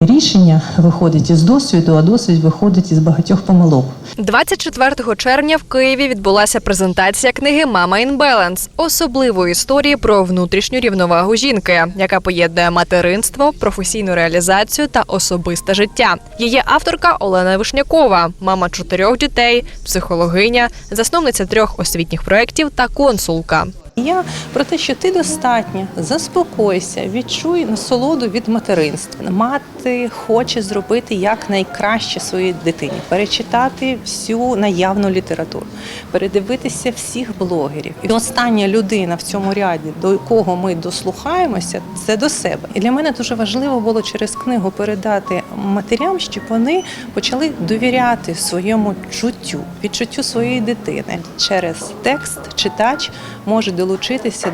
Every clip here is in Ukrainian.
Рішення виходить із досвіду, а досвід виходить із багатьох помилок. 24 червня в Києві відбулася презентація книги Мама Balance» – особливої історії про внутрішню рівновагу жінки, яка поєднує материнство, професійну реалізацію та особисте життя. Її авторка Олена Вишнякова, мама чотирьох дітей, психологиня, засновниця трьох освітніх проєктів та консулка. Я про те, що ти достатня, заспокойся, відчуй насолоду від материнства. Мати хоче зробити якнайкраще своїй дитині, перечитати всю наявну літературу, передивитися всіх блогерів. І остання людина в цьому ряді, до кого ми дослухаємося, це до себе. І для мене дуже важливо було через книгу передати матерям, щоб вони почали довіряти своєму чуттю, відчуттю своєї дитини. Через текст читач може долучитися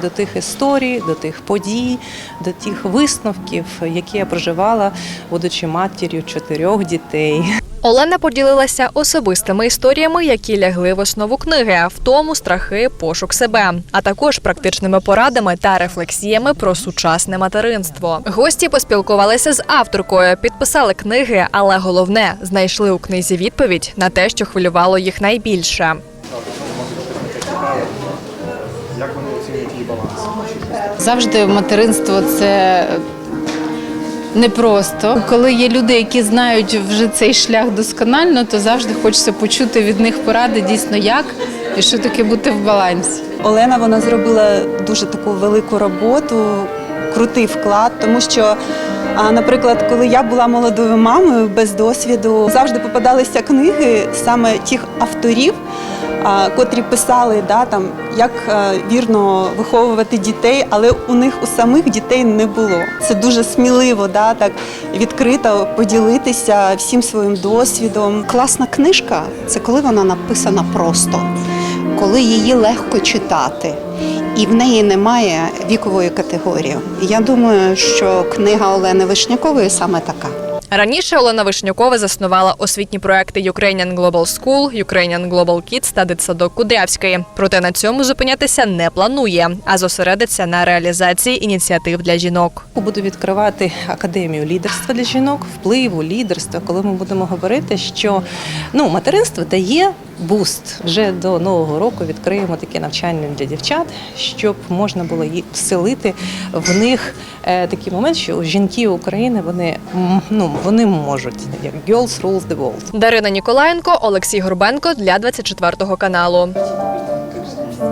до тих історій, до тих подій, до тих висновків, які я проживала, будучи матір'ю чотирьох дітей. Олена поділилася особистими історіями, які лягли в основу книги, в тому страхи, пошук себе, а також практичними порадами та рефлексіями про сучасне материнство. Гості поспілкувалися з авторкою, підписали книги, але головне знайшли у книзі відповідь на те, що хвилювало їх найбільше. Як вони оцінюють її баланс? Завжди материнство це непросто. Коли є люди, які знають вже цей шлях досконально, то завжди хочеться почути від них поради дійсно як і що таке бути в балансі. Олена вона зробила дуже таку велику роботу, крутий вклад, тому що, а, наприклад, коли я була молодою мамою без досвіду, завжди попадалися книги саме тих авторів, котрі писали, да, там, як е, вірно виховувати дітей, але у них у самих дітей не було. Це дуже сміливо, да, так відкрито поділитися всім своїм досвідом. Класна книжка це коли вона написана просто, коли її легко читати, і в неї немає вікової категорії. Я думаю, що книга Олени Вишнякової саме така. Раніше Олена Вишнюкова заснувала освітні проекти Ukrainian Global School, Ukrainian Global Kids та дитсадок Кудрявської. Проте на цьому зупинятися не планує, а зосередиться на реалізації ініціатив для жінок. Буду відкривати академію лідерства для жінок, впливу, лідерства, коли ми будемо говорити, що ну материнство дає буст. Вже до нового року відкриємо таке навчання для дівчат, щоб можна було вселити в них е, такий момент, що жінки України вони ну вони можуть як girls rules the world. Дарина Ніколаєнко, Олексій Горбенко для 24 каналу.